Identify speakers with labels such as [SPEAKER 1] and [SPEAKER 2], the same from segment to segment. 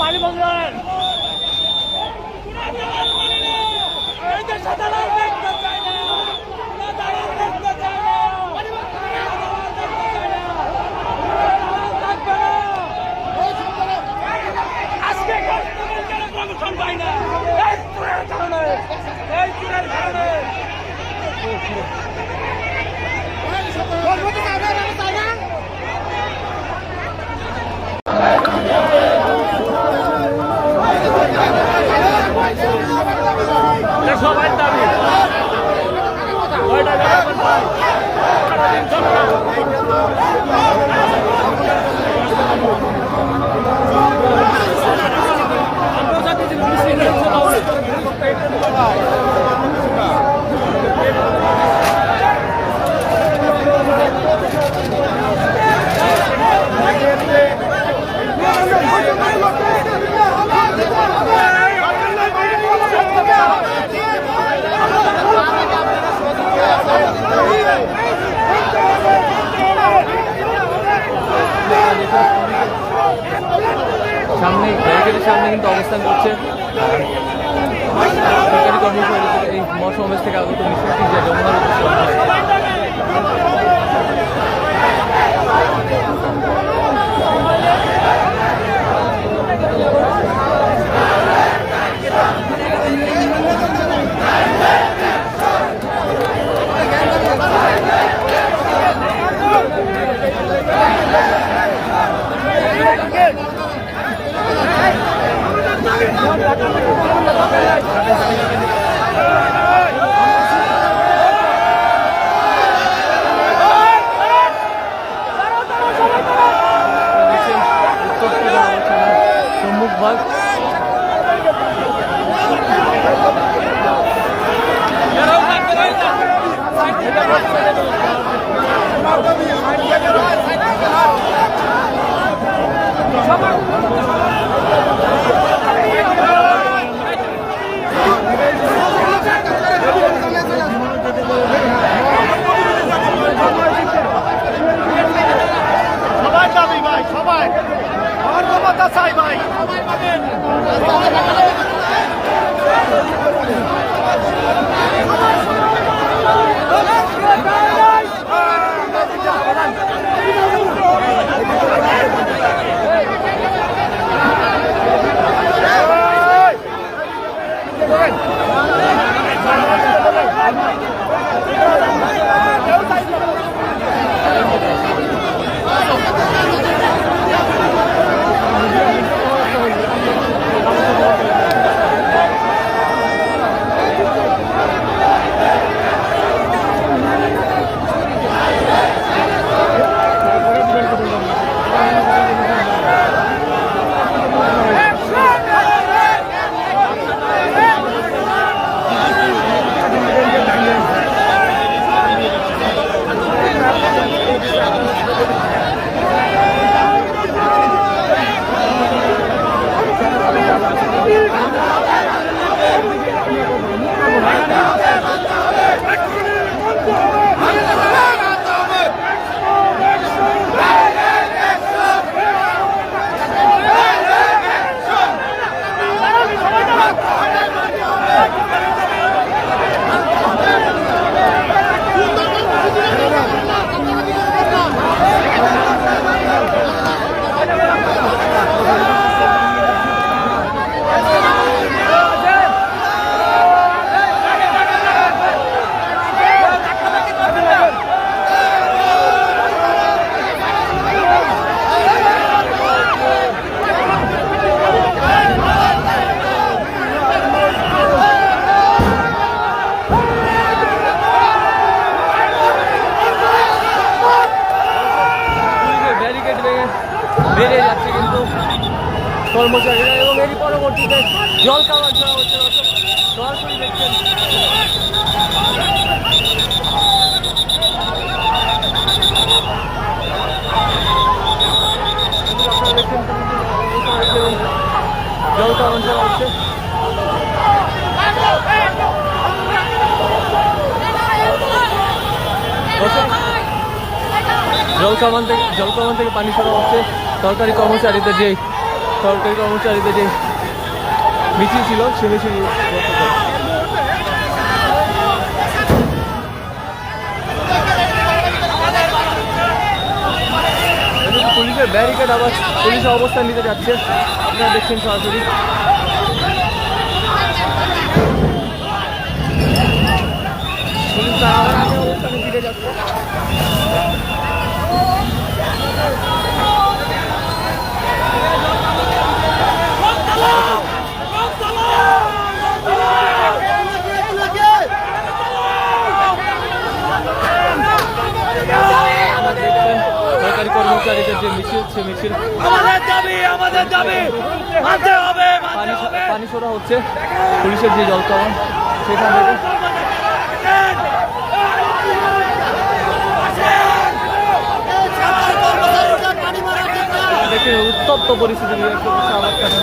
[SPEAKER 1] পানি বন্ধ করেন এই যে সাধারণ দেখতে চাই না সাধারণ দেখতে চাই না আজকে কষ্টমের কেন প্রমোশন পাই না এই চুরের কারণে এই চুরের কারণে সবাই দাবি ওইটা ব্যাপার ভাই সারাদিন চলে না। আন্তর্জাতিক মিছিল হচ্ছে না।
[SPEAKER 2] সামনে, ব্যারিকেডের সামনে কিন্তু অবস্থান করছে। সরকারি কর্মচারী এই মহাসমাবেশ থেকে আগত মিছিলটি যে যমুনার বেরিয়ে যাচ্ছে কিন্তু কর্মচারীরা এবং এরই পরবর্তীতে জল কাবার দেওয়া হচ্ছে সরাসরি দেখছেন। জল কামান দেওয়া হচ্ছে জল কামান থেকে জল কামান থেকে পানি সরা হচ্ছে। সরকারি কর্মচারীদের যে সরকারি কর্মচারীদের যে মিছিল ছিল, সে মিছিল পুলিশের ব্যারিকেড আবার পুলিশের অবস্থান নিতে যাচ্ছে। আপনারা দেখছেন সরাসরি। পুলিশ অবস্থানে ফিরে যাচ্ছে।
[SPEAKER 1] আমাদের দাবি আমাদের দাবি। মানতে হবে মানতে হবে।
[SPEAKER 2] পানি সরা হচ্ছে পুলিশের যে জল কারণ সেখান থেকে উত্তপ্ত পরিস্থিতি আমার কাছে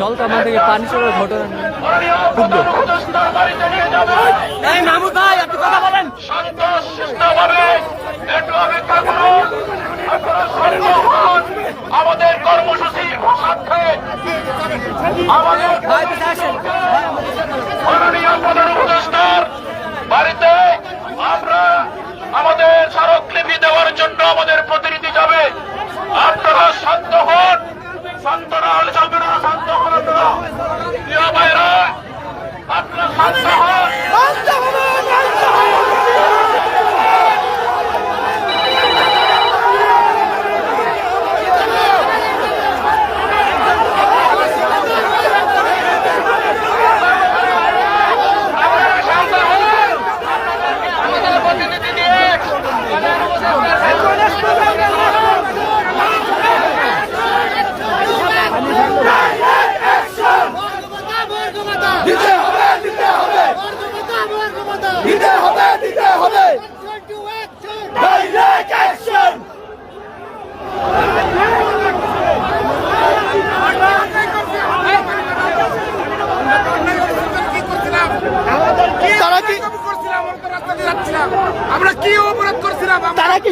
[SPEAKER 2] জল তো থেকে পানি চলে ঘটনা
[SPEAKER 3] আমাদের কর্মসূচি আমাদের